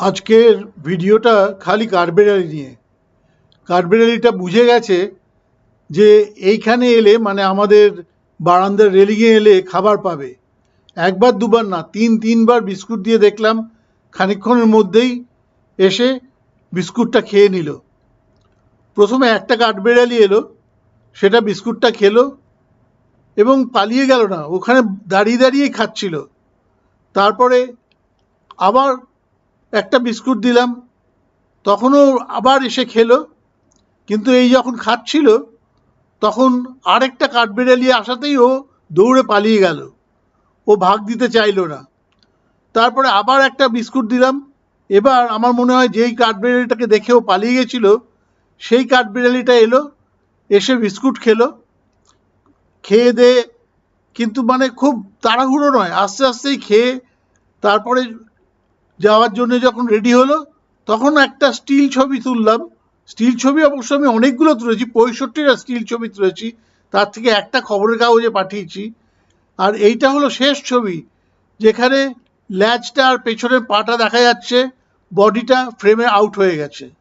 আজকের ভিডিওটা খালি কাঠবেড়ালি নিয়ে। কাঠবেড়ালিটা বুঝে গেছে যে এইখানে এলে মানে আমাদের বারান্দার রেলিংয়ে এলে খাবার পাবে। একবার দুবার না, তিন, তিনবার বিস্কুট দিয়ে দেখলাম, খানিকক্ষণের মধ্যেই এসে বিস্কুটটা খেয়ে নিল। প্রথমে একটা কাঠবেড়ালি এলো, সেটা বিস্কুটটা খেলো এবং পালিয়ে গেল না, ওখানে দাঁড়িয়ে দাঁড়িয়েই খাচ্ছিল। তারপরে আবার একটা বিস্কুট দিলাম, তখনও আবার এসে খেলো। কিন্তু এই যখন খাচ্ছিল, তখন আরেকটা কাঠবেড়ালি আসাতেই ও দৌড়ে পালিয়ে গেল। ও ভাগ দিতে চাইলো না। তারপরে আবার একটা বিস্কুট দিলাম। এবার আমার মনে হয় যেই কাঠবেড়ালিটাকে দেখে ও পালিয়ে গেছিল, সেই কাঠবেড়ালিটা এলো, এসে বিস্কুট খেলো। খেয়ে দে, কিন্তু মানে খুব তাড়াহুড়ো নয়, আস্তে আস্তেই খেয়ে, তারপরে যাওয়ার জন্য যখন রেডি হলো, তখন একটা স্টিল ছবি তুললাম। স্টিল ছবি অবশ্য আমি অনেকগুলো তুলেছি, পঁয়ষট্টিটা স্টিল ছবি তুলেছি। তার থেকে একটা খবরের কাগজে পাঠিয়েছি। আর এইটা হলো শেষ ছবি, যেখানে ল্যাজটা আর পেছনের পাটা দেখা যাচ্ছে, বডিটা ফ্রেমে আউট হয়ে গেছে।